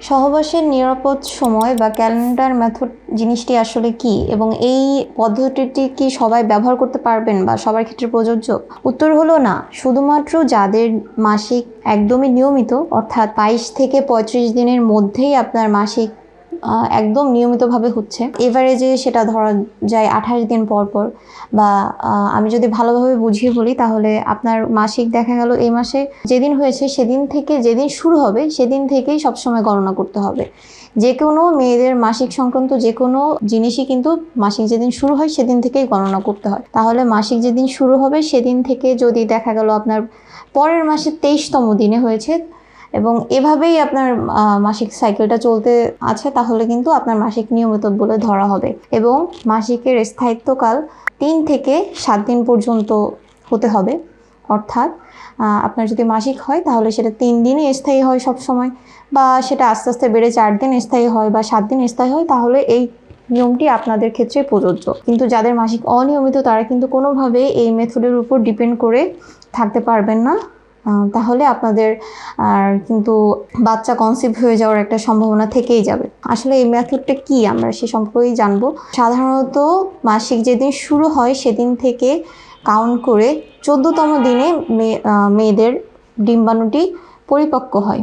সহবাসের নিরাপদ সময় বা ক্যালেন্ডার মেথড জিনিসটি আসলে কি? এবং এই পদ্ধতিটি কি সবাই ব্যবহার করতে পারবেন বা সবার ক্ষেত্রে প্রযোজ্য? উত্তর হলো না। শুধুমাত্র যাদের মাসিক একদমই নিয়মিত, অর্থাৎ বাইশ থেকে পঁয়ত্রিশ দিনের মধ্যেই আপনার মাসিক একদম নিয়মিতভাবে হচ্ছে। এভারেজে সেটা ধরা যায় আঠাশ দিন পর পর বা আমি যদি ভালোভাবে বুঝিয়ে বলি তাহলে আপনার মাসিক দেখা গেল এই মাসে যেদিন হয়েছে সেদিন থেকে যেদিন শুরু হবে সেদিন থেকেই সবসময় গণনা করতে হবে। যে কোনো মেয়েদের মাসিক সংক্রান্ত যে কোনো জিনিসই কিন্তু মাসিক যেদিন শুরু হয় সেদিন থেকেই গণনা করতে হয়। তাহলে মাসিক যেদিন শুরু হবে সেদিন থেকে যদি দেখা গেল আপনার পরের মাসের তেইশতম দিনে হয়েছে এবং এভাবেই আপনার মাসিক সাইকেলটা চলতে আছে, তাহলে কিন্তু আপনার মাসিক নিয়মিত বলে ধরা হবে। এবং মাসিকের স্থায়িত্বকাল তিন থেকে সাত দিন পর্যন্ত হতে হবে। অর্থাৎ আপনার যদি মাসিক হয়, তাহলে সেটা তিন দিনই স্থায়ী হয় সব সময় বা সেটা আস্তে আস্তে বেড়ে চার দিন স্থায়ী হয় বা সাত দিন স্থায়ী হয়, তাহলে এই নিয়মটি আপনাদের ক্ষেত্রে প্রযোজ্য। কিন্তু যাদের মাসিক অনিয়মিত, তারা কিন্তু কোনোভাবে এই মেথডের উপর ডিপেন্ড করে থাকতে পারবেন না। তাহলে আপনাদের আর কিন্তু বাচ্চা কনসিভ হয়ে যাওয়ার একটা সম্ভাবনা থেকেই যাবে। আসলে এই মেথডটা কি আমরা সে সম্পর্কেই জানব। সাধারণত মাসিক যেদিন শুরু হয় সেদিন থেকে কাউন্ট করে চোদ্দতম দিনে মেয়ে মেয়েদের ডিম্বাণুটি পরিপক্ক হয়।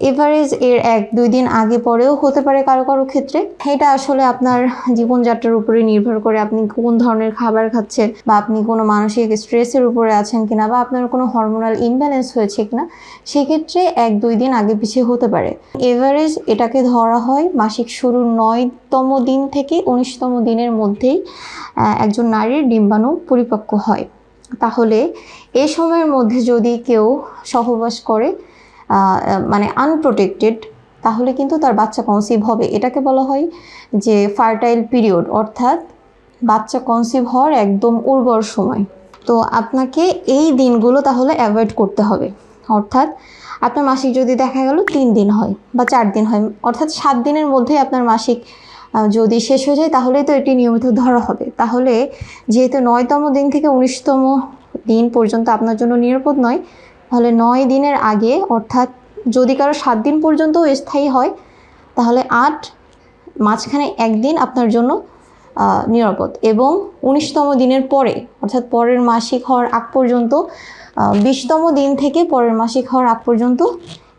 এভারেজ এর এক, দুই দিন আগে পরেও হতে পারে কারও কারও ক্ষেত্রে। এটা আসলে আপনার জীবনযাত্রার উপরে নির্ভর করে আপনি কোন ধরনের খাবার খাচ্ছেন বা আপনি কোনো মানসিক স্ট্রেসের উপরে আছেন কিনা বা আপনার কোনো হরমোনাল ইমব্যালেন্স হয়েছে কিনা, সেক্ষেত্রে এক, দুই দিন আগে পিছিয়ে হতে পারে। এভারেজ এটাকে ধরা হয় মাসিক শুরুর নয়তম দিন থেকে উনিশতম দিনের মধ্যেই একজন নারীর ডিম্বাণু পরিপক্ক হয়। তাহলে এ সময়ের মধ্যে যদি কেউ সহবাস করে মানে আনপ্রোটেক্টেড তাহলে কিন্তু তার বাচ্চা কনসিভ হবে। এটাকে বলা হয় যে ফার্টাইল পিরিয়ড অর্থাৎ বাচ্চা কনসিভ হওয়ার একদম উর্বর সময়। তো আপনাকে এই দিনগুলো তাহলে অ্যাভয়েড করতে হবে। অর্থাৎ আপনার মাসিক যদি দেখা গেল তিন দিন হয় বা চার দিন হয়, অর্থাৎ সাত দিনের মধ্যেই আপনার মাসিক যদি শেষ হয়ে যায়, তাহলেই তো এটি নিয়মিত ধরা হবে। তাহলে যেহেতু নয়তম দিন থেকে উনিশতম দিন পর্যন্ত আপনার জন্য নিরাপদ নয় তাহলে নয় দিনের আগে, অর্থাৎ যদি কারও সাত দিন পর্যন্ত স্থায়ী হয়, তাহলে আট, মাঝখানে একদিন আপনার জন্য নিরাপদ। এবং উনিশতম দিনের পরে, অর্থাৎ পরের মাসিক হওয়ার আগ পর্যন্ত বিশতম দিন থেকে পরের মাসিক হওয়ার আগ পর্যন্ত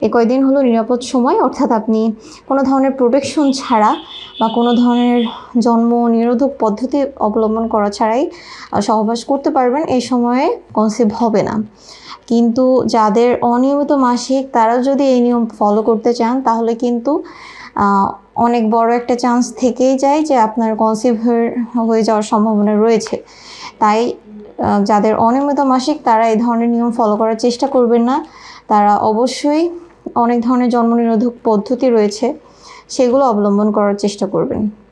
এ কয়দিন হলো নিরাপদ সময়, অর্থাৎ আপনি কোনো ধরনের প্রোটেকশন ছাড়া বা কোনো ধরনের জন্ম নিরোধক পদ্ধতি অবলম্বন করা ছাড়াই সহবাস করতে পারবেন, এই সময়ে কনসিভ হবে না। কিন্তু যাদের অনিয়মিত মাসিক, তারাও যদি এই নিয়ম ফলো করতে চান, তাহলে কিন্তু অনেক বড় একটা চান্স থেকেই যায় যে আপনার কনসিভ হয়ে যাওয়ার সম্ভাবনা রয়েছে। তাই যাদের অনিয়মিত মাসিক, তারা এই ধরনের নিয়ম ফলো করার চেষ্টা করবেন না। তারা অবশ্যই অনেক ধরনের জন্ম নিরোধক পদ্ধতি রয়েছে সেগুলো অবলম্বন করার চেষ্টা করবেন।